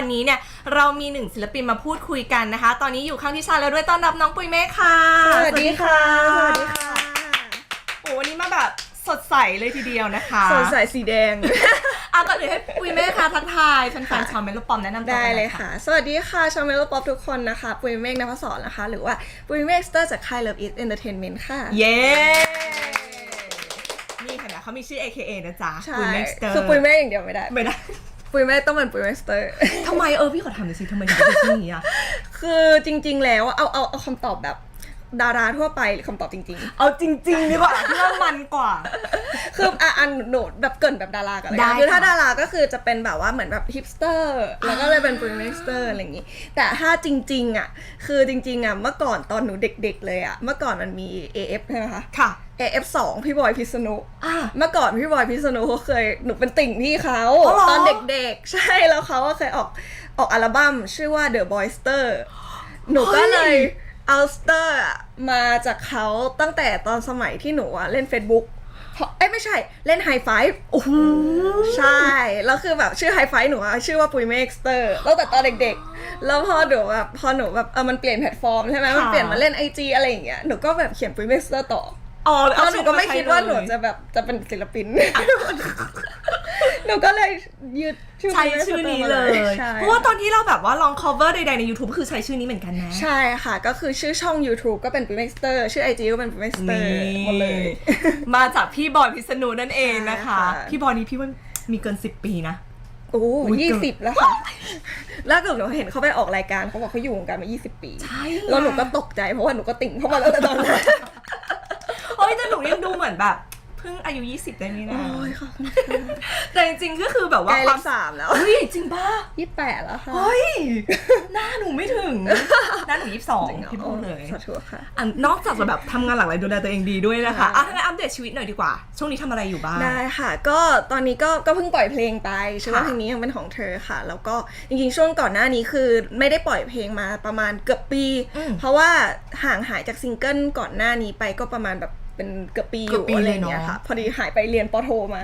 ว่าวันนี้เนี่ยเรามีหนึ่งศิลปินมาพูดคุยกันนะคะ ตอนนี้อยู่ข้างที่ชาแล้วด้วยต้อนรับน้องปุยเมฆค่ะสวัสดีค่ะ สวัสดีค่ะ โอ้วันนี้มาแบบสดใสเลยทีเดียวนะคะสดใสสีแดงอะก่อนอื่นให้ปุยเมฆค่ะทักทายแฟนๆชาวเมโลปอมแนะนำตัวได้กันหเลน่อยค่ะ สวัสดีค่ะชาวเมโลป๊อปทุกคนนะคะ ปุยเมฆนภศรนะคะ หรือว่าปุยเมฆสเตอร์จากค่าย Love Is Entertainment ค่ะ เย้นี่เห็นไหมเขามีชื่อ AKA นะจ๊ะใช่ปุยเมฆสเตอร์คือปุยเมฆอย่างเดียวไม่ได้ไม่ได้ ปุยเมฆต้องเป็นปุยเมฆสเตอร์ ทำไมเออพี่ขอถามหน่อยสิทำไมถึงเป็นชื่อนี้อะ คือจริง ๆ แล้วเอาเอาเอาคำตอบแบบดาราทั่วไปหรือคำตอบจริง เอาจริงๆดีกว่าเพื่อมันกว่า ๆ คืออะอันหนูแบบเกรินแบบดารากันเลยได้นะคือถ้าค่ะดาราก็คือจะเป็นแบบว่าเหมือนแบบฮิปสเตอร์ แล้วก็เลยเป็นปุยเมฆสเตอร์อะไรอย่างงี้ แต่ถ้าจริง ๆ อะ คือจริง ๆ อะ เมื่อก่อนตอนหนูเด็ก ๆ เลยอะ เมื่อก่อนมันมี AF ใช่ไหมคะ ค่ะ AF2 พี่บอยพิษณุอะ เมื่อก่อนพี่บอยพิษณุเขาเคยหนูเป็นติ่งพี่เขาอ๋อเหรอ ตอนเด็กๆ ใช่แล้วเขาก็เคยออกออกอัลบั้มชื่อว่า The Boyster หนูก็เลยเอาสเตอร์มาจากเขาตั้งแต่ตอนสมัยที่หนูอะเล่น Facebook เพราะเอ้ยไม่ใช่เล่น High Five โอ้โหใช่ แล้วคือแบบชื่อ High Five หนูอะชื่อว่าปุยเมกสเตอร์ตั้งแต่ตอนเด็กๆ แล้วพอหนูแบบพอหนูแบบเออมันเปลี่ยนแพลตฟอร์มใช่ไหมมันเปลี่ยนมาเล่น IG อะไรอย่างเงี้ยหนูก็แบบเขียนปุยเมกสเตอร์ต่อ อ๋อแล้วหนูก็ไม่คิดว่าหนูจะจะแบบจะเป็นศิลปิน หนูก็เลยยืดชื่อใช้ชื่อนี้เลย ใช่เพราะว่าตอนที่เราแบบว่าลอง cover ใดๆใน YouTube คือใช้ชื่อนี้เหมือนกันนะ ใช่ค่ะ ก็คือชื่อช่อง YouTube ก็เป็น p r i m e x t e r ชื่อ IG ก็เป็น p r i m e x t e r หมดเลย มาจากพี่บอยพิษณุนั่นเองนะคะใช่ค่ะพี่บอยนี้พี่ว่ามีเกิน 10 ปีนะโอ้อุ๊ยยี่เกิสินบแล้วค่ะแล้วก็หนูเห็นเขาไปออกรายการเขาบอกเขาอยู่วงการมา 20 ปี ใช่ แล้วหนูก็ตกใจเพราะว่าหนูก็ติ่งเข้ามาแล้วแต่ตอนนั้นเฮ้ยแต่ หนูยังดูเหมือนแบบเพิ่งอายุ 20 ได้นี่นะ โอ้ยค่ะแต่จริงๆก็คือแบบว่าใกล้คเลวามขสามแล้วเฮ้ยจริงป่ะยี่สิบแปดแล้วค่ะเฮ้ยหน้าหนูไม่ถึง หน้าหนูยี่สิบสองจริงเหรอพี่พูดเลยสาธุค่ะ อะนอกจากจะแบบทำงานหลักหลายดูแลตัวเองดีด้วยนะคะค่ะอะถ้างั้นอัปเดตชีวิตหน่อยดีกว่า ช่วงนี้ทำอะไรอยู่บ้าง ได้ค่ะ ก็ตอนนี้ก็ก็เพิ่งปล่อยเพลงไปชื่อว่าค่ะ เพลงนี้ยังเป็นของเธอค่ะ แล้วก็จริงๆช่วงก่อนหน้านี้คือไม่ได้ปล่อยเพลงมาประมาณเกือบปี อืมเพราะว่าห่างหายจากซิงเกิลก่อนหน้านี้ไปก็ประมาณแบบเป็นเกือบปีอเกือยู่บปีอะไรเลยเนอะเงี้ยค่ะ พอดีหายไปเรียนปอโทมา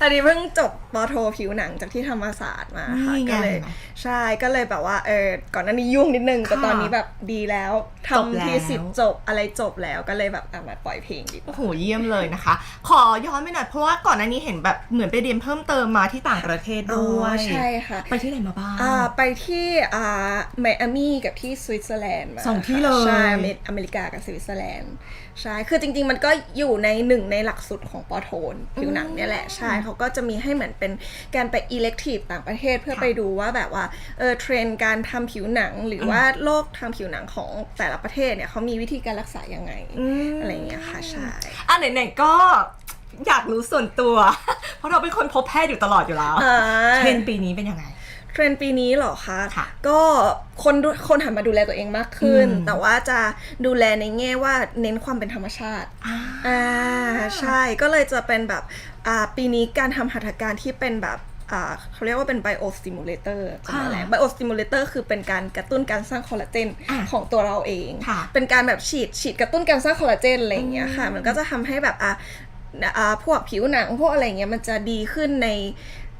อันนี้เพิ่งจบปอโทผิวหนังจากที่ธรรมศาสตร์มาค่ะนี่ไงก็เลยเห็นไหมใช่ก็เลยแบบว่าเออก่อนหน้านี้ยุ่งนิดนึงแต่ค่ะตอนนี้แบบดีแล้วจบทำแล้วทีสิทธิ์จบอะไรจบแล้วก็เลยแบบอะมาปล่อยเพลงดีกว่าโอ้โหเยี่ยมเลยนะคะ ขอย้อนไปหน่อยเพราะว่าก่อนหน้านี้เห็นแบบเหมือนไปเรียนเพิ่มเติมมาที่ต่างประเทศอ๋ด้วอยใช่ค่ะ ไปที่ไหนมาบ้างอ่าไปที่อ่าไมอามี่กับที่สวิตเซอร์แลนด์มาสองที่เลยใช่อเมริอเมริกากับสวิตเซอร์แลนด์ ใช่ คือจริง ๆ มันก็อยู่ในหนึ่งในหลักสูตรของปอโทนผิวหนังเนี่ยแหละ ใช่เขาก็จะมีให้เหมือนเป็นการไปอิเล็กทีฟต่างประเทศเพื่อค่ะไปดูว่าแบบว่า เออเทรนด์การทำผิวหนังหรือว่าโรคทางผิวหนังของแต่ละประเทศเนี่ยเขามีวิธีการรักษายังไงมอะไรอย่างเงี้ยค่ะ ใช่ อะไหนๆก็อยากรู้ส่วนตัว เพราะเราเป็นคนพบแพทย์อยู่ตลอดอยู่แล้วอ่าเทรนด์ปีนี้เป็นยังไง เทรนด์ปีนี้เหรอคะค่ะก็คนดูคนหันมาดูแลตัวเองมากขึ้นอืมแต่ว่าจะดูแลในแง่ว่าเน้นความเป็นธรรมชาติอ่าอ่าใช่ก็เลยจะเป็นแบบอ่าปีนี้การทำหัตถการที่เป็นแบบอ่าเขาเรียกว่าเป็น biostimulator จะมาแล้ว biostimulator คือเป็นการกระตุ้นการสร้างคอลลาเจนอะของตัวเราเองค่ะเป็นการแบบฉีดฉีดกระตุ้นการสร้างคอลลาเจนอะไรอย่างเงี้ยค่ะ มันก็จะทำให้แบบอ่าอ่าพวกผิวหนังพวกอะไรอย่างเงี้ยมันจะดีขึ้นใน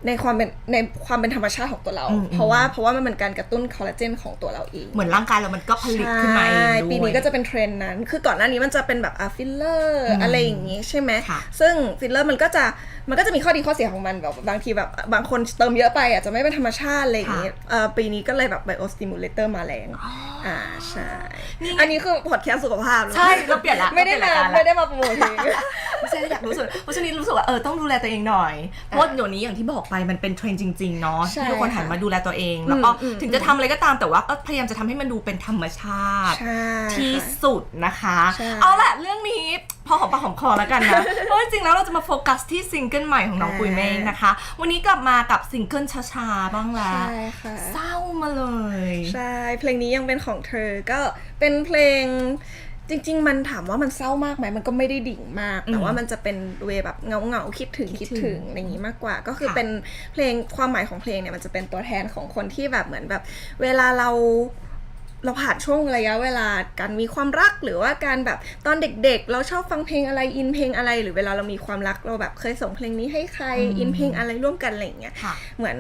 ในความเป็นในความเป็นธรรมชาติของตัวเราอืมเพราะว่าเพราะว่ามันเป็นการกระตุ้นคอลลาเจนของตัวเราเองเหมือนร่างกายเรามันก็ผลิตขึ้นมาเองใช่ด้วยปีนี้ก็จะเป็นเทรนด์นั้น คือก่อนหน้านี้มันจะเป็นแบบอะฟิลเลอร์อืมอะไรอย่างงี้ใช่ไหมค่ะซึ่งฟิลเลอร์มันก็จะมันก็จะมีข้อดีข้อเสียของมันแบบบางทีแบบบางคนเติมเยอะไปอาจจะไม่เป็นธรรมชาติอะไรอย่างงี้ค่ะเอ่อปีนี้ก็เลยแบบไบโอสติมูเลเตอร์มาแรงอ่าใช่นี่ไงอันนี้คือพอดแคสต์สุขภาพใช่เราเปลี่ยนละไม่ได้เรมาเปลี่ยนรยกรละไม่ได้มาโปรโมท รู้สึกเพราะช่วงนี้รู้สึกว่าเออต้องดูแลตัวเองหน่อยเพราะว่าเดี๋ยวนี้อย่างที่บอกไปมันเป็นเทรนด์จริงๆเนาะใช่ที่ทุกคนหันค่ะมาดูแลตัวเอง แล้วก็อืมอืมถึงจะทำอะไรก็ตามแต่ว่าก็พยายามจะทำให้มันดูเป็นธรรมชาติใช่ที่ค่ะสุดนะคะใช่เอาละเรื่องนี้พอหอมปากหอมคอแล้วกันนะเพราะจริงๆแล้วเราจะมาโฟกัสที่ซิงเกิลใหม่ของน้องอ่าปุยเมงนะคะ วันนี้กลับมากับซิงเกิลช้าๆบ้างแล้วใช่ค่ะเศร้ามาเลย ใช่ เพลงนี้ยังเป็นของเธอก็เป็นเพลง จริง ๆ มันถามว่ามันเศร้ามากไหมมันก็ไม่ได้ดิ่งมากอืมแต่ว่ามันจะเป็นเวแบบเงาเงาๆคิดถึงคิคิดดถึถึงงอะไรอย่างนี้มากกว่า ก็คือค่ะเป็นเพลงความหมายของเพลงเนี่ยมันจะเป็นตัวแทนของคนที่แบบเหมือนแบบ เวลาเราเราผ่านช่วงระยะเวลาการมีความรักหรือว่าการแบบตอนเด็กๆ เราชอบฟังเพลงอะไรอินเพลงอะไร หรือเวลาเรามีความรักเราแบบเคยส่งเพลงนี้ให้ใครอืมอินเพลงอะไรร่วมกันอะไรอย่างเงี้ยค่ะเหมือน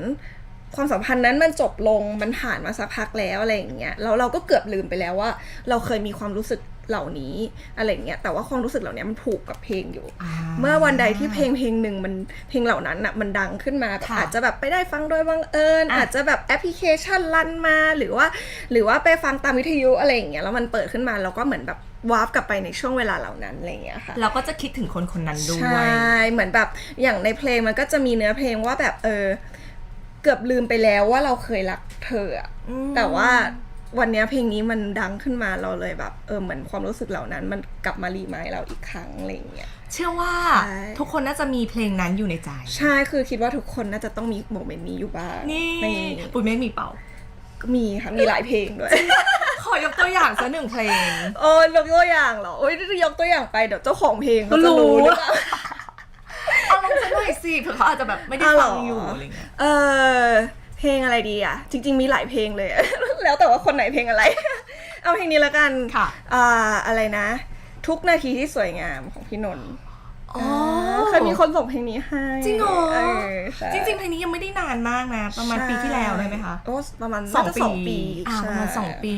ความสัมพันธ์นั้นมันจบลงมันผ่านมาสักพักแล้วอะไรอย่างเงี้ยแล้วเราก็เกือบลืมไปแล้วว่า เราเคยมีความรู้สึก เหล่านี้อะไรอย่างเงี้ยแต่ว่าความรู้สึกเหล่านี้มันผูกกับเพลงอยู่อ่าเมื่อวันใดที่เพลงเพลงหนึ่งมันเพลงเหล่านั้นอะมันดังขึ้นมาแบบค่ะอาจจะแบบไปได้ฟังโดยบังเอิญอะอาจจะแบบแอปพลิเคชันลันมาหรือว่า หรือว่าไปฟังตามวิทยุอะไรอย่างเงี้ยแล้วมันเปิดขึ้นมาเราก็เหมือนแบบวาร์ปกลับไปในช่วงเวลาเหล่านั้นอะไรอย่างเงี้ยค่ะเราก็จะคิดถึงคนคนนั้นด้วใช่ยเหมือนแบบอย่างในเพลงมันก็จะมีเนื้อเพลงว่าแบบเออเกือบลืมไปแล้วว่าเราเคยรักเธออะอืมแต่ว่า วันเนี้ยเพลงนี้มันดังขึ้นมาเราเลยแบบเออเหมือนความรู้สึกเหล่านั้น มันกลับมารีมายเราอีกครั้งอะไรอย่างเงี้ยเชื่อว่าใช่ทุกคนน่าจะมีเพลงนั้นอยู่ในใจ ใช่คือคิดว่าทุกคนน่าจะต้องมีโมเมนต์นี้อยู่บ้างนี่ในปุ้ยไม่มีเป่าก็มีค่ะมีหลายเพลงด้วยขอยกตัวอย่างสักหนึ่งเพลงโอ้ยยกตัวอย่างเหรอโอ้ยจะยกตัวอย่างไปเดี๋ยวเจ้าของเพลงเขาจะรู้รู้หรือเปล่าเอาลงสักหน่อยสิเผื่อเขาอาจจะแบบไม่ได้อ้าวเหรฟัองอยู่อะไรเงี้ยเออเพลงอะไรดีอะ จริง ๆ มีหลายเพลงเลย แล้วแต่ว่าคนไหนเพลงอะไร เอาเพลงนี้ละกันค่ะอ่าอะไรนะ ทุกนาทีที่สวยงามของพี่นนท์อ๋อเคยมีคนส่งเพลงนี้ให้จริงเหรอเออใช่จริงๆเพลงนี้ยังไม่ได้นานมากนะ ประมาณปีที่แล้วได้ไหมคะโอ้ประมาณสองน่าจะปีสองปีอ่าใช่ประมาณสองปี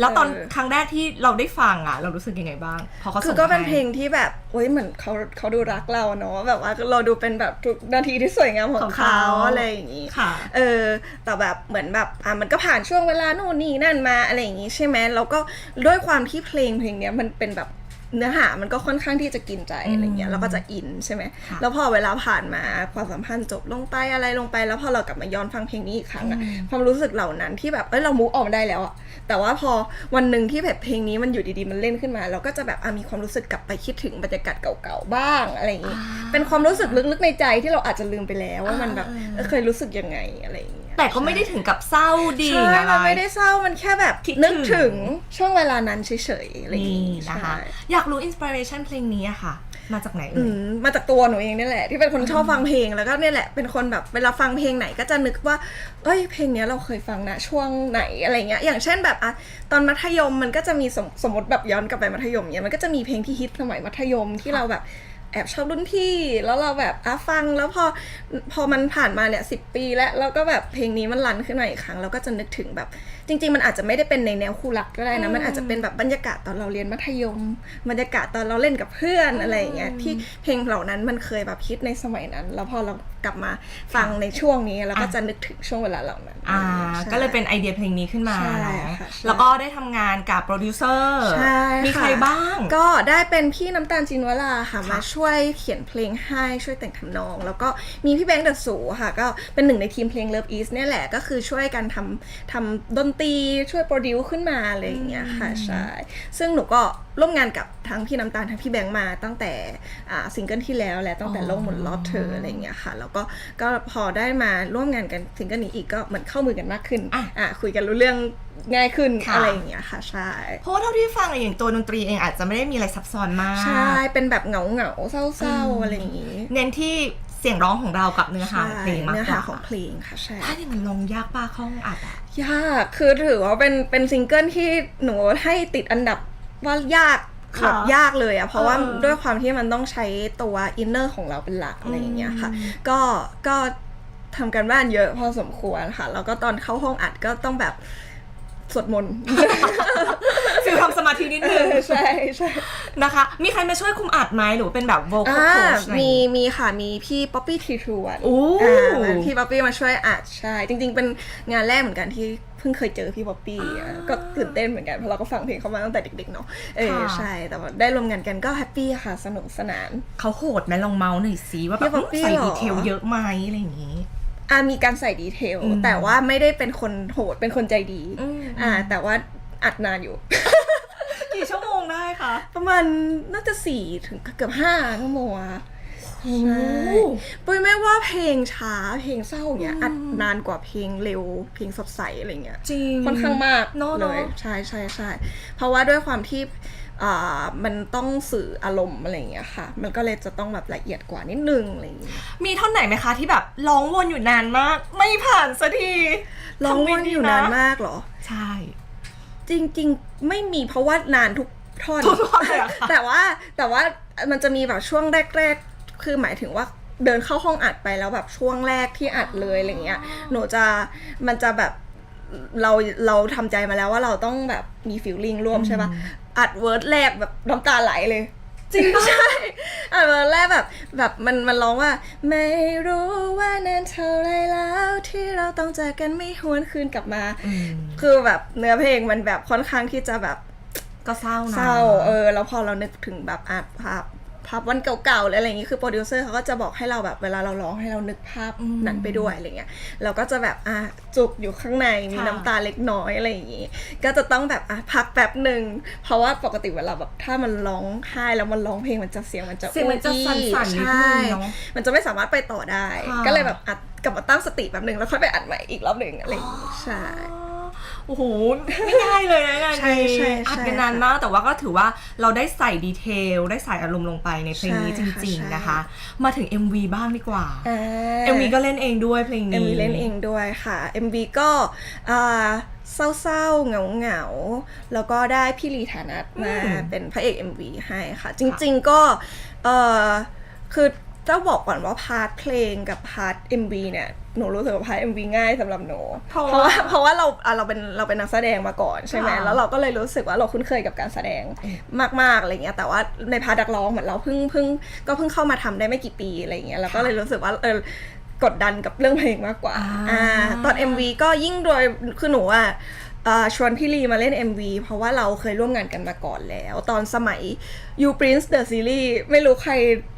แล้วตอนเออครั้งแรกที่เราได้ฟังอะ เรารู้สึกยังไงบ้าง พอเขาคืส่องก็เป็นมาให้เพลงที่แบบเฮ้ยเหมือนเขาเขาดูรักเราเนาะแบบว่าเราดูเป็นแบบทุกนาทีที่สวยงามของเขาอะไรอย่างนี้ค่ะเออแต่แบบเหมือนแบบอะมันก็ผ่านช่วงเวลานู่นนี่นั่นมาอะไรอย่างงี้ใช่ไหมแล้วก็ด้วยความที่เพลงเพลงเนี้ยมันเป็นแบบ เนื้อหามันก็ค่อนข้างที่จะกินใจอะไรเงี้ยแล้วก็จะอินใช่ไหมค่ะแล้วพอเวลาผ่านมาความสัมพันธ์จบลงไปอะไรลงไป แล้วพอเรากลับมาย้อนฟังเพลงนี้อีกครั้งอะความรู้สึกเหล่านั้นที่แบบเอ้ยเรามูฟออกมาได้แล้วอะแต่ว่าพอวันหนึ่งที่แบบเพลงนี้มันอยู่ดีๆมันเล่นขึ้นมา เราก็จะแบบอะมีความรู้สึกกลับไปคิดถึงบรรยากาศเก่าๆบ้างอะไรอย่างงี้เป็นความรู้สึกลึกๆในใจที่เราอาจจะลืมไปแล้วว่ามันแบบอ่าเออเคยรู้สึกยังไงอะไรอย่างเงี้ย แต่ก็ไม่ได้ถึงกับเศร้าดิ่งใช่อะไร มันไม่ได้เศร้ามันแค่แบบคิดนึกถึถึง งช่วงเวลานั้นเฉยๆอะไรอย่างนี่งี้นะคะ ใช่อยากรู้อินสปิเรชันเพลงนี้อะค่ะ มาจากไหนอืเอ่ย มมาจากตัวหนูเองนี่แหละ ที่เป็นคนชอบฟังเพลงแล้วก็เนี่ยแหละเป็นคนแบบเวลาฟังเพลงไหนก็จะนึกว่า เอ้ยเพลงเนี้ยเราเคยฟังนะช่วงไหนอะไรเงี้ยอย่างเช่นแบบอะตอนมัธยมมันก็จะมีสมสมมติแบบย้อนกลับไปมัธยมเนี่ยมันก็จะมีเพลงที่ฮิตสมัยมัธยมที่เราแบบ แอบชอบรุ่นพี่ แล้วเราแบบอะฟังแล้วพอพอมันผ่านมาเนี่ยสิปีแล้วแล้วก็แบบเพลงนี้มันรันขึ้นมาอีกครั้งเราก็จะนึกถึงแบบ จริง ๆ มันอาจจะไม่ได้เป็นในแนวคู่รักก็ได้นะ มันอาจจะเป็นแบบบรรยากาศตอนเราเรียนมัธยม บรรยากาศตอนเราเล่นกับเพื่อนอะไรอย่างเงี้ยที่เพลงเหล่านั้นมันเคยแบบฮิตในสมัยนั้น แล้วพอเรากลับมาฟังในช่วงนี้เราก็จะนึกถึงช่วงเวลาเหล่านั้นอ่าใช่ก็เลยเป็นไอเดียเพลงนี้ขึ้นมาใช่เนาะค่ะใช่แล้วก็ได้ทำงานกับโปรดิวเซอร์ใช่มีใครค่ะบ้าง ก็ได้เป็นพี่น้ำตาลจินวราค่ะค่ะมาช่วยเขียนเพลงให้ช่วยแต่งทำนอง แล้วก็มีพี่แบงค์เดอะสูค่ะ ก็เป็นหนึ่งในทีมเพลง Love East เนี่ยแหละก็คือช่วยกันทำทำดนตรีช่วยโปรดิวขึ้นมาอะไรอย่างเงี้ยค่ะใช่ซึ่งหนูก็ร่วมงานกับทั้งพี่น้ำตาลทั้งพี่แบงค์มาตั้งแต่อ่าซิงเกิลที่แล้วและตั้งแต่อ๋อโลกหมุนรอบเธออะไรอย่างเงี้ยค่ะ แล้วก็ก็พอได้มาร่วมงานกันซิงเกิลนี้อีกก็เหมือนเข้ามือกันมากขึ้นอะอะคุยกันรู้เรื่องง่ายขึ้นค่ะอะไรอย่างเงี้ยค่ะใช่เพราะว่าเท่าที่ฟังอะอย่างตัวดนตรีเองอาจจะไม่ได้มีอะไรซับซ้อนมาก ใช่เป็นแบบเหงาเหงาๆเศร้าๆอะไรอย่างนี้ เน้นที่ เสียงร้องของเรากับเนื้อหาเพลงมากเนื้อกหาว่าของเพลงค่ะใช่ถ้าอย่างนั้นลองยากป้าเข้าห้องอัดอะยากคือถือว่าเป็นเป็นซิงเกิลที่หนูให้ติดอันดับว่ายากค่ะแบบยากเลยอะเพราะว่าเออด้วยความที่มันต้องใช้ตัวอินเนอร์ของเราเป็นหลักอะไรอย่างเงี้ยค่ะอืมก็ก็ทำกันบ้านเยอะพอสมควรค่ะ แล้วก็ตอนเข้าห้องอัดก็ต้องแบบ สวดมนต์ ฟิลทำสมาธินิดนึงใช่ใช่นะคะ มีใครมาช่วยคุมอัดไหมหรือว่าเป็นแบบ vocal อ่า coach อะไรมีมีค่ะมีพี่ป๊อปปี้ทีทูวันโอ้าพี่ป๊อปปี้มาช่วยอัดใช่ จริง ๆ เป็นงานแรกเหมือนกันที่เพิ่งเคยเจอพี่ป๊อปปี้อะก็ตื่นเต้นเหมือนกันเพราะเราก็ฟังเพลงเขามาตั้งแต่เด็กๆเนาะเออค่ะใช่แต่ว่าได้รวมงานกันก็แฮปปี้ค่ะสนุกสนานเขาโหดไหมลองเมาส์หน่อยสิว่าแบพี่บป๊อปปี้ใส่เหรอดีเทลเยอะไหมอะไรอย่างงี้ อ่ามีการใส่ดีเทล อืม แต่ว่าไม่ได้เป็นคนโหดเป็นคนใจดี อืมอ่า แต่ว่าอัดนานอยู่ กี่ชั่วโมงได้คะประมาณน่าจะสี่ถึงเกือบห้าชั่วโมงอะใช่ปุ้ยไม่ว่าเพลงช้าเพลงเศร้าเนี่ยอัดนานกว่าเพลงเร็ว เพลงสดใสอะไรเงี้ย จริง ค่อนข้างมากเนอะเลเนอะยใช่ใช่ใช่เพราะว่าด้วยความที่อ่า มันต้องสื่ออารมณ์อะไรอย่างเงี้ยค่ะ มันก็เลยจะต้องแบบละเอียดกว่านิดนึงอะไรอย่างเงี้ยมีท่อนไหนไหมคะที่แบบร้องวนอยู่นานมาก ไม่ผ่านสักทีร้องวนอยู่นานมากเหรอ ใช่ จริงๆ ไม่มีเพราะว่านานทุกท่อนทุกท่อนเลยเหรอคะแต่ว่าแต่ว่ามันจะมีแบบช่วงแรก ๆ คือหมายถึงว่าเดินเข้าห้องอัดไปแล้วแบบช่วงแรกที่อัดเลยอะไรเงี้ย หนูจะมันจะแบบเราเราทำใจมาแล้วว่าเราต้องแบบมีฟิลลิ่งร่วมใช่ปะ อัดเวิร์ดแรกแบบน้ำตาไหลเลย จริงใช่อัดเวิร์ดแรกแบบ แบบมันมันร้องว่า ไม่รู้ว่านานเท่าไรแล้วที่เราต้องเจอกันไม่หวนคืนกลับมาอืมคือแบบเนื้อเพลงมันแบบค่อนข้างที่จะแบบก็เศร้านะเศร้าเออแล้วพอเรานึกถึงแบบอะภาพ ภาพวันเก่าๆหรืออะไรอย่างงี้คือโปรดิวเซอร์เขาก็จะบอกให้เราแบบเวลาเราร้องให้เรานึกภาพนั้นไปด้วยอะไรเงี้ยเราก็จะแบบอะจุกอยู่ข้างในมีน้ำตาเล็กน้อยอะไรอย่างงี้ก็จะต้องแบบอะพักแป๊บหนึ่งเพราะว่าปกติเวลาแบบถ้ามันร้องไห้แล้วมันร้องเพลงมันจะเสียงมันจะเสียงมันจะอู้สั่อี้นๆนิดนึงใช่เนาะมันจะไม่สามารถไปต่อได้ค่ะก็เลยแบบอัดกลับมาตั้งสติแบบหนึ่งแล้วค่อยไปอัดใหม่อีกรอบหนึ่งอะไรอย่างงี้ใช่ โอ้โหไม่ง่ายเลยนะงานใช่นี้ใช่อัดใช่กันนานมาก แต่ว่าก็ถือว่าเราได้ใส่ดีเทล ได้ใส่อารมณ์ลงไปในเพลงนี้ใช่จค่ะริง ใช่ ๆนะคะ มาถึง MV บ้างดีกว่า อ่า MV ก็เล่นเองด้วยเพลงนี้ MV เล่นเองด้วยค่ะ MV ก็อ่าเศร้าๆเหงาๆ แล้วก็ได้พี่ลีฐานัทมาอืมเป็นพระเอก MV ให้ค่ะ จริงๆก็เออคือ ต้องบอกก่อนว่าพาร์ทเพลงกับพาร์ท MV เนี่ยหนูรู้สึกว่าพาร์ท MV ง่ายสำหรับหนูเพราะเพราะว่าว่าเพราะว่าเราอะเราเป็นเราเป็นนักแสดงมาก่อนใช่ไหมค่ะแล้วเราก็เลยรู้สึกว่าเราคุ้นเคยกับการแสดงมากๆอะไรเงี้ยแต่ว่าในพาร์ทนักร้องเหมือนเราเพิ่งเพิ่งก็เพิ่งเข้ามาทำได้ไม่กี่ปีอะไรเงี้ยเราก็เลยรู้สึกว่าเออกดดันกับเรื่องเพลงมากกว่าอ่าตอน MV ก็ยิ่งโดยคือหนูอะเอ่อชวนพี่ลีมาเล่น MV เพราะว่าเราเคยร่วมงานกันมาก่อนแล้ว ตอนสมัย You Prince the Series ไม่รู้ใครอ๋อ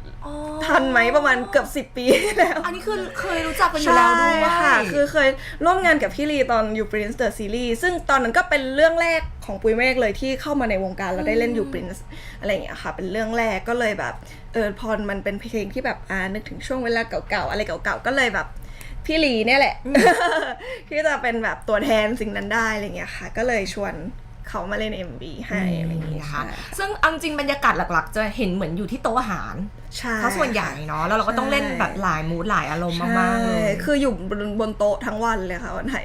ทันไหมประมาณเกือบ10ปีที่แล้ว อันนี้คือเคยรู้จักกันอยู่แล้วด้วยใช่ค่ะ คือเคยร่วมงานกับพี่ลีตอน You Prince the Series ซึ่งตอนนั้นก็เป็นเรื่องแรกของปุยเมฆเลยที่เข้ามาในวงการแล้วได้เล่น You Prince อะไรอย่างเงี้ยค่ะ เป็นเรื่องแรกก็เลยแบบเออพอมันเป็นเพลงที่แบบอ่านึกถึงช่วงเวลาเก่าๆอะไรเก่าๆก็เลยแบบพี่ลีเนี่ยแหละที่จะเป็นแบบตัวแทนสิ่งนั้นได้อะไรเงี้ยค่ะ ก็เลยชวน เขามาเล่น MV ให้อะไรอย่างเงี้ยนะคะค่ะซึ่งเอาจริงบรรยากาศหลักๆ จะเห็นเหมือนอยู่ที่โต๊ะอาหารใช่เพราะส่วนใหญ่เนาะแล้วเราก็ต้องเล่นแบบหลายมูดหลายอารมณ์มากๆเลยใช่คืออยู่บนบนโต๊ะทั้งวันเลยค่ะวันไหน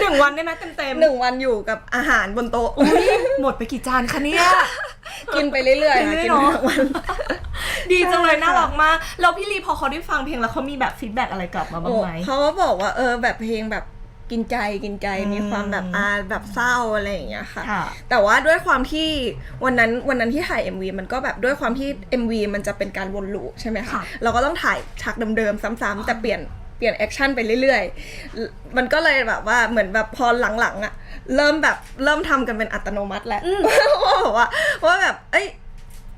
หนึ่งวันได้ไหมเต็มๆหนึ่งวันอยู่กับอาหารบนโต๊ะอุ๊ยหมดไปกี่จานคะเนี่ยกินไปเรื่อยๆกินค่ะเรื่อยๆกินเนอะไปทั้งวันดีจังเลยใช่ค่ะน่ารักมากแล้วพี่ลีพอเขาได้ฟังเพลงแล้วเขามีแบบฟีดแบ็กอะไรกลับมาบ้างไหมโอ้เขาก็บอกว่าเออแบบเพลงแบบ กินใจกินใจอืมมีความแบบอาแบบเศร้าอะไรอย่างเงี้ยค่ะค่ะ แต่ว่าด้วยความที่วันนั้นวันนั้นที่ถ่าย MV มันก็แบบด้วยความที่ MV มันจะเป็นการวนลูปใช่ไหมคะค่ะเราก็ต้องถ่ายฉากเดิมๆซ้ำๆแต่เปลี่ยนเปลี่ยนแอคชั่นไปเรื่อยๆ มันก็เลยแบบว่าเหมือนแบบพอหลังๆอะเริ่มแบบเริ่มทำกันเป็นอัตโนมัติแล้วว่าแบบว่าว่าแบบ เอ้ย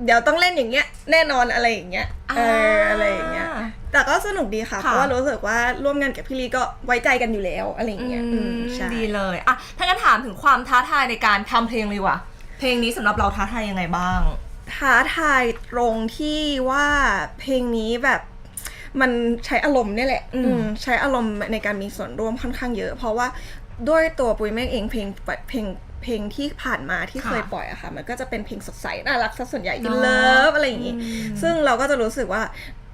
เดี๋ยวต้องเล่นอย่างเงี้ย แน่นอนอะไรอย่างเงี้ยเอออะไรอย่างเงี้ย แต่ก็สนุกดีค่ะค่ะ เพราะว่ารู้สึกว่าร่วมงานกับพี่ลีก็ไว้ใจกันอยู่แล้วอะไรอย่างเงี้ยอือืมมใช่ดีเลยอะถ้างั้นถามถึงความท้าทายในการทำเพลงเลยว่ะ เพลงนี้สำหรับเราท้าทายยังไงบ้าง ท้าทายตรงที่ว่าเพลงนี้แบบมันใช้อารมณ์เนี่ยแหละ อืมอืมใช้อารมณ์ในการมีส่วนร่วมค่อนข้างเยอะ เพราะว่าด้วยตัวปุยเมฆเองเพลงเพลงเพลงที่ผ่านมาที่ค่ะเคยปล่อยอะค่ะ มันก็จะเป็นเพลงสดใสน่ารักซะส่วนใหญ่อินเนาะเลิฟอะไรอย่างงี้อืมซึ่งเราก็จะรู้สึกว่า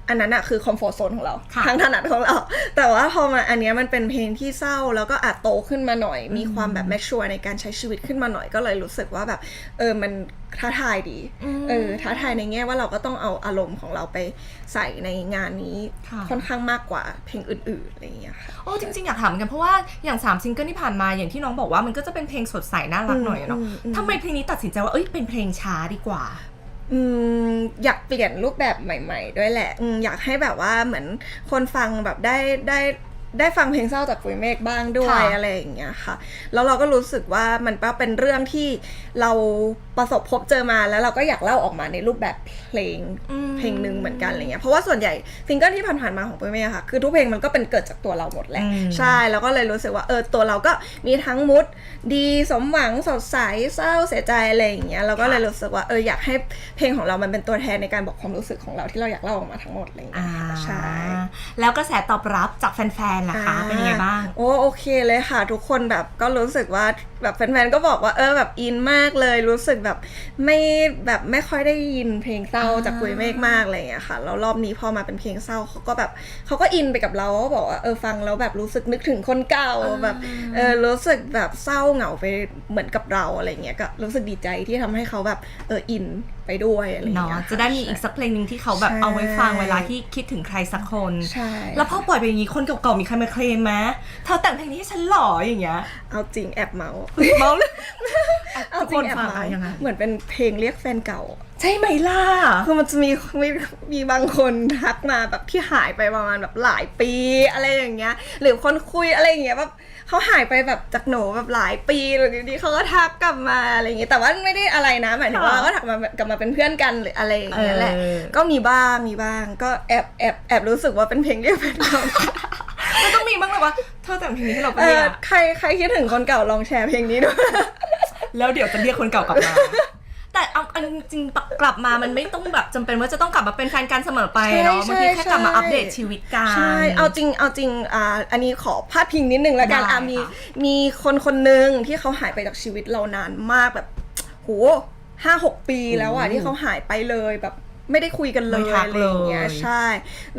อันนั้นอะคือคอมฟอร์ z โซนของเราค่ะทางถนัดของเรา แต่ว่าพอมาอันเนี้ยมันเป็นเพลงที่เศร้าแล้วก็อาจโตขึ้นมาหน่อย มีความแบบแมชชัวในการใช้ชีวิตขึ้นมาหน่อยก็เลยรู้สึกว่าแบบเออมันท้าทายดีอืมเออท้าทายในแง่ว่าเราก็ต้องเอาอารมณ์ของเราไปใส่ในงานนี้ค่ะค่อนข้างมากกว่าเพลงอื่นๆอะไรอย่างเงี้ยค่ะโอ้จริงๆอยากถามเหมือนกันเพราะว่าอย่าง3ซิงเกิลที่ผ่านมาอย่างที่น้องบอกว่ามันก็จะเป็นเพลงสดใสน่ารักหน่อยอะเนาะอืมอืมทำไมเพลงนี้ตัดสินใจว่าเอ้ยเป็นเพลงช้าดีกว่า อืมอยากเปลี่ยนรูปแบบใหม่ ๆ ด้วยแหละอืมอยากให้แบบว่าเหมือนคนฟังแบบได้ได้ได้ฟังเพลงเศร้าจากปุยเมฆบ้างด้วยค่ะ อะไรอย่างเงี้ยค่ะ แล้วเราก็รู้สึกว่ามันก็เป็นเรื่องที่เรา ประสบพบเจอมาแล้วเราก็อยากเล่าออกมาในรูปแบบเพลงอืมเพลงหนึ่งเหมือนกันอะไรเงี้ยเพราะว่าส่วนใหญ่ซิงเกิลที่ผ่านๆมาของปุยเมฆอะค่ะคือทุกเพลงมันก็เป็นเกิดจากตัวเราหมดแหละอืมใช่แล้วก็เลยรู้สึกว่าเออตัวเราก็มีทั้งมุดดีสมหวังสดใสเศร้าเสียใจอะไรอย่างเงี้ยเราก็เลยรู้สึกว่าเอออยากให้เพลงของเรามันเป็นตัวแทนในการบอกความรู้สึกของเราที่เราอยากเล่าออกมาทั้งหมดอะไรอย่างเงี้อ่ายค่ะใช่แล้วกระแสตอบรับจากแฟนๆล่ะคะเป็นยังไงบ้างโอ้โอเคเลยค่ะ ทุกคนแบบก็รู้สึกว่าแบบแฟนๆก็บอกว่าเออแบบอินมากเลยรู้สึกแบบไม่แบบไม่ค่อยได้ยินเพลงเศร้าอ่าจากปุยเมฆมากอะไรอย่างเงี้ยค่ะแล้วรอบนี้พอมาเป็นเพลงเศร้าเขาก็แบบเขาก็อินไปกับเราก็บอกว่าเออฟังแล้วแบบรู้สึกนึกถึงคนเก่าแบบเออรู้สึกแบบเศร้าเหงาไปเหมือนกับเราอะไรเงี้ยก็รู้สึกดีใจที่ทำให้เขาแบบเอออิน ไปด้วยอะไรอย่างเนาะเงี้ยจะได้มีอีกสักเพลงหนึ่งที่เขาแบบใช่เอาไว้ฟังเวลาที่คิดถึงใครสักคนใช่แล้วพอปล่อยไปอย่างนี้คนเก่าๆมีใครมาเคลมไหมเธอแต่งเพลงนี้ให้ฉันหรออย่างเงี้ยเอาจริงแอบเมาส์เมาเลยเอาทุกจริคงนแอบฟังเมาอะส์ยังไงเหมือนเป็นเพลงเรียกแฟนเก่าใช่ไหมล่ะ คือมันจะมีมีมีบางคนทักมาแบบที่หายไปประมาณแบบหลายปีอะไรอย่างเงี้ย หรือคนคุยอะไรอย่างเงี้ยแบบ เขาหายไปแบบจากหนูแบบหลายปีหรืออยู่ดีเขาก็ทักกลับมาอะไรอย่างเงี้ยแต่ว่าไม่ได้อะไรนะหมายถึงว่าค่ะก็ทักมากลับมาเป็นเพื่อนกันหรืออะไรอย่างเงี้ยแหละเออก็มีบ้างมีบ้าง ก็แอบแอบแอบรู้สึกว่าเป็นเพลงเรียกแฟนเก่ามันต้องมีบ้างเลยว่าเธอแต่งเพลงนี้ให้เราเอปะเนี่อยใครใครคิดถึงคนเก่าลองแชร์เพลงนี้ด้วยแล้วเดี๋ยวจะเรียกคนเก่ากลับมา แต่เอาอันจริงๆกลับมามันไม่ต้องแบบจำเป็นว่าจะต้องกลับมาเป็นแฟนกันเสมอไปเนาะใช่บางทีแค่กลับมาใช่ อัปเดตชีวิตกัน ใช่ เอาจริง เอาจริง อ่า อันนี้ขอพาดพิงนิดนึงแล้วกัน ได้อะมี ค่ะมีคนคนหนึ่งที่เขาหายไปจากชีวิตเรานานมากแบบ โหห้าหกปีแล้วอะที่เขาหายไปเลยแบบ ไม่ได้คุยกันเลยไม่ทักอะไรอย่างเงี้ย เลย ใช่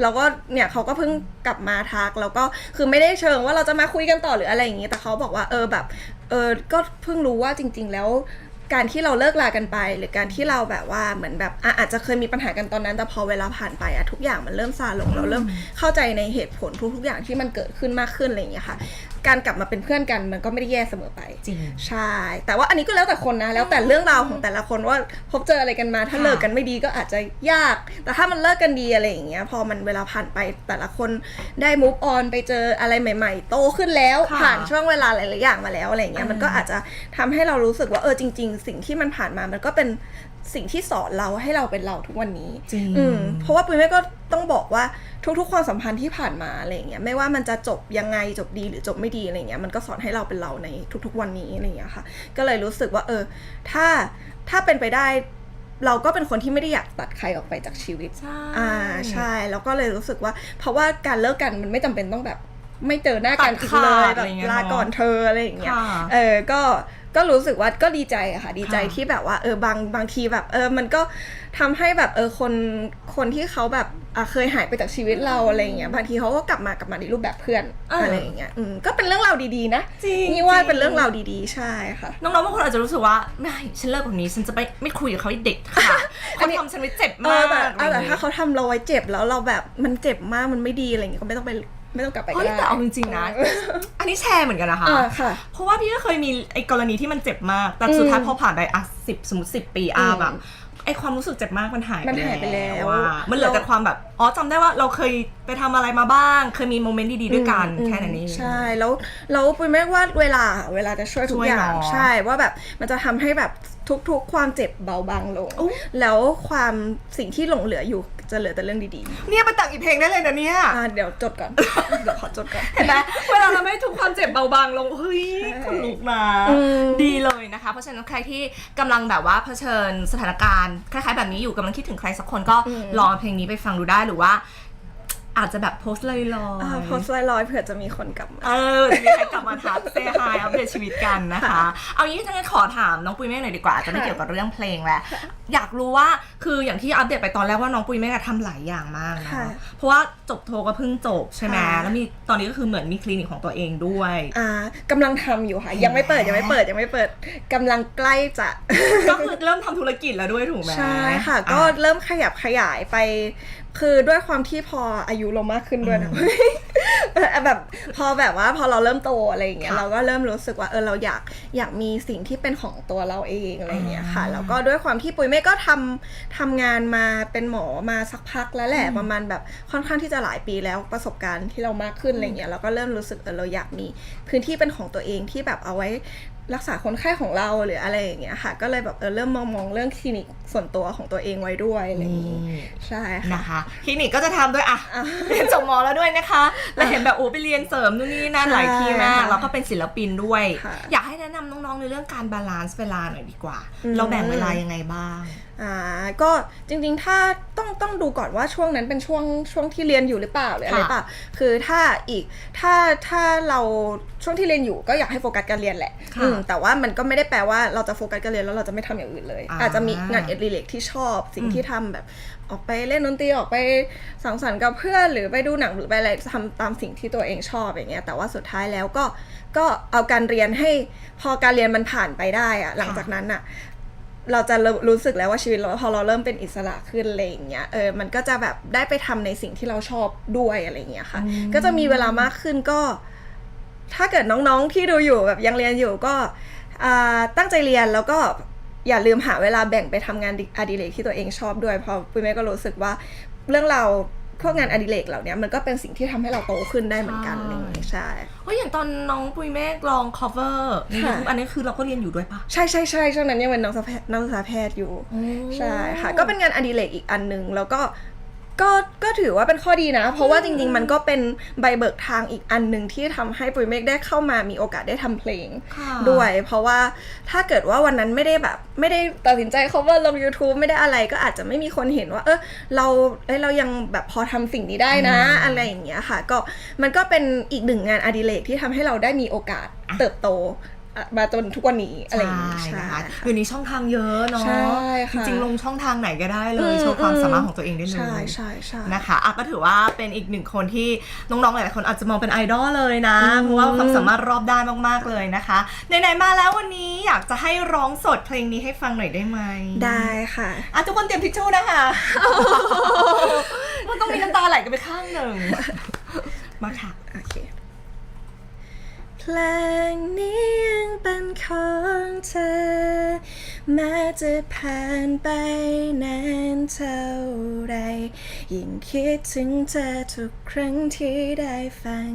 แล้วก็ เนี่ยเขาก็เพิ่งกลับมาทัก แล้วก็ คือไม่ได้เชิงว่าเราจะมาคุยกันต่อหรืออะไรอย่างงี้ แต่เขาบอกว่า เออแบบ เออ ก็เพิ่งรู้ว่าจริง ๆ แล้ว การที่เราเลิกลากันไป หรือการที่เราแบบว่าเหมือนแบบอะอาจจะเคยมีปัญหากันตอนนั้น แต่พอเวลาผ่านไปอะทุกอย่างมันเริ่มซาลงเราเริ่มเข้าใจในเหตุผลทุกๆอย่างที่มันเกิดขึ้นมากขึ้นอะไรอย่างเงี้ยค่ะ การกลับมาเป็นเพื่อนกันมันก็ไม่ได้แย่เสมอไป จริง ใช่ แต่ว่าอันนี้ก็แล้วแต่คนนะ แล้วแต่เรื่องราวของแต่ละคนว่าพบเจออะไรกันมา ถ้าค่ะ เลิกกันไม่ดีก็อาจจะยาก แต่ถ้ามันเลิกกันดีอะไรอย่างเงี้ย พอมันเวลาผ่านไปแต่ละคนได้ move on ไปเจออะไรใหม่ ๆ โตขึ้นแล้ว ค่ะผ่านช่วงเวลาหลายๆอย่างมาแล้วอะไรอย่างเงี้ย มันก็อาจจะทำให้เรารู้สึกว่าเออจริง ๆ สิ่งที่มันผ่านมา มันก็เป็น สิ่งที่สอนเราให้เราเป็นเราทุกวันนี้จริงอืมเพราะว่าปุ้ยแม่ก็ต้องบอกว่าทุกๆ ความสัมพันธ์ที่ผ่านมาอะไรอย่างเงี้ยไม่ว่ามันจะจบยังไงจบดีหรือจบไม่ดีอะไรเงี้ยมันก็สอนให้เราเป็นเราในทุกๆวันนี้อะไรอย่างเงี้ยค่ะ ก็เลยรู้สึกว่า เออ ถ้าถ้าเป็นไปได้เราก็เป็นคนที่ไม่ได้อยากตัดใครออกไปจากชีวิต ใช่ อ่าใช่ แล้วก็เลยรู้สึกว่า เพราะว่าการเลิกกันมันไม่จำเป็นต้องแบบ ไม่เจอหน้ากันอีกเลยตัดขาดแบอะบไรเงี้ยลาเนอะก่อนเธออะไรอย่างเงี้ยค่ะ เออก็ ก็รู้สึกว่าก็ดีใจอะค่ะ ดีใจค่ะที่แบบว่าเออบางบางทีแบบเออมันก็ทำให้แบบเออคนคนที่เขาแบบอะเคยหายไปจากชีวิตเราอะไรอย่างเงี้ยบางทีเขาก็กลับมากลับมาในรูปแบบเพื่อนเออออะไรอย่างเงี้ยอืมก็เป็นเรื่องราวดีๆนะจริงนี่ว่าจริงเป็นเรื่องราวดีๆ ใช่ค่ะน้องๆบางคนอาจจะรู้สึกว่าไม่ฉันเลิกแบบนี้ฉันจะไม่ไม่คุยกับเขาอีกเด็กค่ะอัเขานนี้ทำฉันไว้เจ็บเอมาอกแต่อะไรเอาอย่แต่งงี้ถ้าเขาทำเราไว้เจ็บแล้วเราแบบมันเจ็บมากมันไม่ดีอะไรอย่างเงี้ยก็ไม่ต้องไป ไม่ต้องกลับไปก็เฮ้ยได้ แต่เอาจริงๆนะ อันนี้แชร์เหมือนกันนะคะอ่าค่ะเพราะว่าพี่ก็เคยมีไอ้กรณีที่มันเจ็บมาก แต่สุดท้ายพอผ่านไปอะสิบสมมติสิบปีอาอืมแบบ ไอ้ความรู้สึกเจ็บมากมันหายมันหายไปแล้วอะมันเหลือแต่ความแบบ อ๋อจำได้ว่าเราเคยไปทำอะไรมาบ้าง เคยมีโมเมนต์ดีๆด้วยกันอืมแค่นั้นเองใช่ แล้วแล้วปุ้ยแม่ว่าเวลาเวลาจะช่วยทุกช่วยอย่างเนอะใช่ว่าแบบมันจะทำให้แบบทุกๆ ความเจ็บเบาบางลงอุ๊ยแล้วความสิ่งที่หลงเหลืออยู่จะเหลือแต่เรื่องดีเนี่ยไปแต่งอีกเพลงได้เลยนะเนี่ยๆอ่าเดี๋ยวจดก่อนเดี๋ยวขอจดก่อนเห็นไหมเวลาเราไม่ทุกความเจ็บเบาบางลงเฮ้ยใช่คนลุกนะอืมดีเลย นะคะ เพราะฉะนั้นใครที่กำลังแบบว่าเผชิญสถานการณ์คล้ายๆแบบนี้อยู่กำลังคิดถึงใครสักคนก็ลองเอาเพลงนี้ไปฟังดูได้หรือว่า อาจจะแบบโพสต์ลอยๆอ่าโพสต์ลอยๆเผื่อจะมีคนกลับมาเออจะมีใครกลับมาทักเซฮายอัปเดตชีวิตกันนะคะค่ะเอางี้ถ้างั้นขอถามน้องปุยเมฆหน่อยดีกว่าจะไม่ค่ะเกี่ยวกับเรื่องเพลงแล้วอยากรู้ว่าคืออย่างที่อัปเดตไปตอนแรกว่าน้องปุยเมฆอะทำหลายอย่างมากนะค่ะเพราะว่าจบโทก็เพิ่งจบใช่ไหมค่ะแล้วมีตอนนี้ก็คือเหมือนมีคลินิกของตัวเองด้วยอ่ากำลังทำอยู่ค่ะ ยังไม่เปิดยังไม่เปิดยังไม่เปิดกำลังใกล้จะก็คือเริ่มทำธุรกิจแล้วด้วยถูกไหมใช่ค่ะ ก็อ่เริ่มขยับขยายไป คือด้วยความที่พออายุเรามากขึ้นด้วยนะแบบพอแบบว่าพอเราเริ่มโตอะไรอย่างเงี้ยค่ะเราก็เริ่มรู้สึกว่าเออเราอยากอยากมีสิ่งที่เป็นของตัวเราเองอะไรอย่างเงี้ยค่ะอ่าแล้วก็ด้วยความที่ปุยเม่ก็ทำทำงานมาเป็นหมอมาสักพักแล้วแหละประมาณแบบค่อนข้างที่จะหลายปีแล้วประสบการณ์ที่เรามากขึ้นอะไรเงี้ยเราก็เริ่มรู้สึกเออเราอยากมีพื้นที่เป็นของตัวเองที่แบบเอาไว้ รักษาคนไข้ของเราหรืออะไรอย่างเงี้ยค่ะ ก็เลยแบบเออเริ่มมองมองเรื่องคลินิกส่วนตัวของตัวเองไว้ด้วยอะไรอย่างงี้นี่ใช่ค่ะนะคะคลินิกก็จะทำด้วยอะเรียนจบหมอแล้วด้วยนะคะ แล้วเห็นแบบโอ้ไปเรียนเสริมนู่นนี่นั่นใช่หลายที่มากค่ะแล้วก็เป็นศิลปินด้วยค่ะอยากให้แนะนำน้องๆในเรื่องการบาลานซ์เวลาหน่อยดีกว่าอืมเราแบ่งเวลายังไงบ้าง อ่าก็จริงๆ ถ้าต้องต้องดูก่อนว่าช่วงนั้นเป็นช่วงช่วงที่เรียนอยู่หรือเปล่าหรืออะไรค่ะเปล่าคือถ้าอีกถ้าถ้าเราช่วงที่เรียนอยู่ก็อยากให้โฟกัสการเรียนแหละค่ะอืมแต่ว่ามันก็ไม่ได้แปลว่าเราจะโฟกัสการเรียนแล้วเราจะไม่ทำอย่างอื่นเลยอ่าอาจจะมีงานเอดิเรกที่ชอบ สิ่งที่ทำแบบออกไปเล่นดนตรีออกไปสังสรรค์กับเพื่อนหรือไปดูหนังหรือไปอะไรทำตามสิ่งที่ตัวเองชอบอย่างเงี้ยแต่ว่าสุดท้ายแล้วก็ก็เอาการเรียนให้พอการเรียนมันผ่านไปได้อะหลังจากนั้นอะ เราจะรู้รู้สึกแล้วว่าชีวิตเราพอเราเริ่มเป็นอิสระขึ้นอะไรอย่างเงี้ยเออมันก็จะแบบได้ไปทำในสิ่งที่เราชอบด้วยอะไรอย่างเงี้ยค่ะ ก็จะมีเวลามากขึ้นก็ ถ้าเกิดน้องๆที่ดูอยู่แบบยังเรียนอยู่ก็อ่าตั้งใจเรียนแล้วก็อย่าลืมหาเวลาแบ่งไปทำงานอดิเรกที่ตัวเองชอบด้วยเพราะปุ้ยแม่ก็รู้สึกว่าเรื่องเราว พวกงานอดิเรกเหล่านี้มันก็เป็นสิ่งที่ทำให้เราโตขึ้นได้เหมือนกันอะไรอย่างเงี้ยใช่เฮ้ยอย่างตอนน้องปุยเมฆลอง cover ในค่ะ YouTube อันนี้คือเราก็เรียนอยู่ด้วยปะใช่ใช่ใช่ช่วงนั้นยังเป็นนักศึกษาแพทย์นักศึกษาแพทย์อยู่ใช่ค่ะ ก็เป็นงานอดิเรกอีกอันหนึงแล้วก็ ก็ก็ถือว่าเป็นข้อดีนะ เพราะว่าจริงๆ มันก็เป็นใบเบิกทางอีกอันหนึ่งที่ทำให้ปุยเมกได้เข้ามามีโอกาสได้ทำเพลงค่ะด้วย เพราะว่าถ้าเกิดว่าวันนั้นไม่ได้แบบ ไม่ได้ตัดสินใจ cover ลง YouTube ไม่ได้อะไรก็อาจจะไม่มีคนเห็นว่า เออเราเอ้ยเรายังแบบพอทำสิ่งนี้ได้นะ อะไรอย่างเงี้ยค่ะ ก็มันก็เป็นอีกหนึ่งงานอดิเรกที่ทำให้เราได้มีโอกาสเติบโตอะ มาจนทุกวันนี้อะไรอย่างเงี้ยใช่ใช่นะคะค่ะอยู่ในช่องทางเยอะเนาะใช่ค่ะจริงๆลงช่องทางไหนก็ได้เลอืยมโชว์ความอืมสามารถของตัวเองได้เลยใช่ใช่ใช่นะคะอะก็ถือว่าเป็นอีกหนึ่งคนที่น้องๆหลายๆคนอาจจะมองเป็นไอดอลเลยนะอืมเพราะว่าความสามารถรอบด้านมากๆเลยนะคะไหนๆมาแล้ววันนี้อยากจะให้ร้องสดเพลงนี้ให้ฟังหน่อยได้ไหมได้ค่ะอะทุกคนเตรียมทิชชู่นะคะมันต้องมีน้ำตาไหลกันไปข้างหนึ่งมาค่ะโอเคเพลงนี้ยัง เป็นของเธอ แม้จะผ่านไปนานเท่าไร ยิ่งคิดถึงเธอทุกครั้งที่ได้ฟัง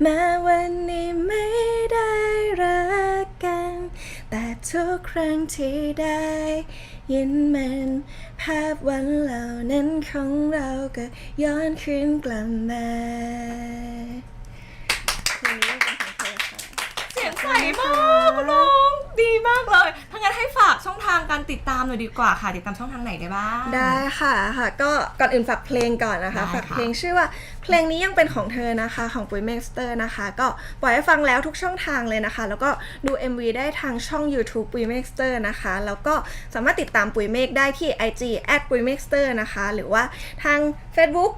แม้วันนี้ไม่ได้รักกัน แต่ทุกครั้งที่ได้ยินมันภาพวันเหล่านั้นของเราก็ย้อนคืนกลับมาเพลงนี้เป็นของเธอค่ะ เสียงใสมากคุณลุงดีมากเลยถ้างั้นให้ฝากช่องทางการติดตามหน่อยดีกว่าค่ะ ติดตามช่องทางไหนได้บ้าง ได้ค่ะค่ะ ก็ก่อนอื่นฝากเพลงก่อนนะคะ ได้ค่ะ ฝากเพลงชื่อว่าเพลงนี้ยังเป็นของเธอนะคะ ของปุ้ยเมกสเตอร์นะคะ ก็ปล่อยให้ฟังแล้วทุกช่องทางเลยนะคะ แล้วก็ดู MV ได้ทางช่อง YouTube ปุ้ยเมกสเตอร์นะคะ แล้วก็สามารถติดตามปุ้ยเมกได้ที่ IG ปุ้ยเมกสเตอร์นะคะ หรือว่าทาง Facebook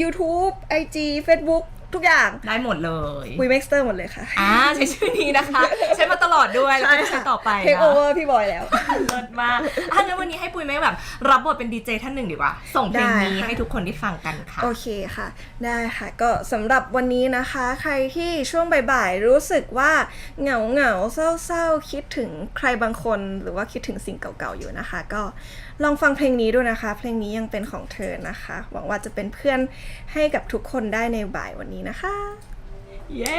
YouTube IG Facebook ทุกอย่างได้หมดเลยปุ้ยเมกสเตอร์หมดเลยค่ะอ่าใช้ชื่อนี้นะคะ ใช้มาตลอดด้วยแล้วก็ใช้ต่อไปเทคโอเวอร์พี่บอยแล้วเลิศมากอะงั้นวันนี้ให้ปุ้ยแม่แบบ รับบทเป็นดีเจท่านหนึ่งดีกว่า ส่งเพลงนี้ได้ค่ะให้ทุกคนได้ฟังกันค่ะ โอเคค่ะ ได้ค่ะ ก็สำหรับวันนี้นะคะ ใครที่ช่วงบ่ายๆรู้สึกว่าเหงาเหงาๆเศร้าๆคิดถึงใครบางคน หรือว่าคิดถึงสิ่งเก่าๆอยู่นะคะ ก็ ลองฟังเพลงนี้ดูนะคะ เพลงนี้ยังเป็นของเธอนะคะ หวังว่าจะเป็นเพื่อนให้กับทุกคนได้ในบ่ายวันนี้นะคะ เย้